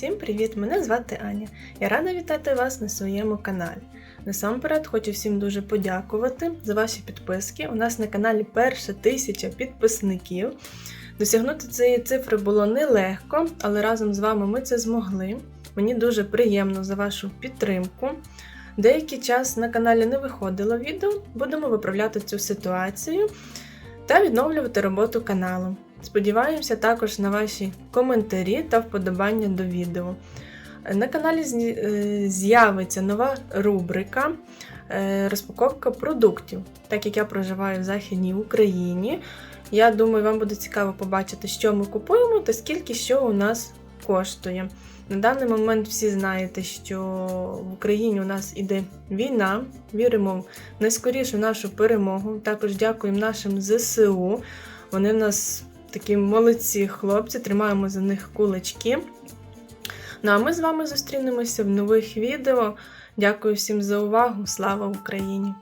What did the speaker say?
Всім привіт! Мене звати Аня. Я рада вітати вас на своєму каналі. Насамперед хочу всім дуже подякувати за ваші підписки. У нас на каналі перша тисяча підписників. Досягнути цієї цифри було нелегко, але разом з вами ми це змогли. Мені дуже приємно за вашу підтримку. Деякий час на каналі не виходило відео, будемо виправляти цю ситуацію та відновлювати роботу каналу. Сподіваємося також на ваші коментарі та вподобання до відео. На каналі е, з'явиться нова рубрика е, розпаковка продуктів. Так як я проживаю в Західній Україні, я думаю, вам буде цікаво побачити, що ми купуємо та скільки що у нас коштує. На даний момент всі знаєте, що в Україні у нас іде війна. Віримо в найскорішу нашу перемогу. Також дякуємо нашим ЗСУ. Вони в нас такі молодці хлопці, тримаємо за них кулачки. Ну а ми з вами зустрінемося в нових відео. Дякую всім за увагу. Слава Україні!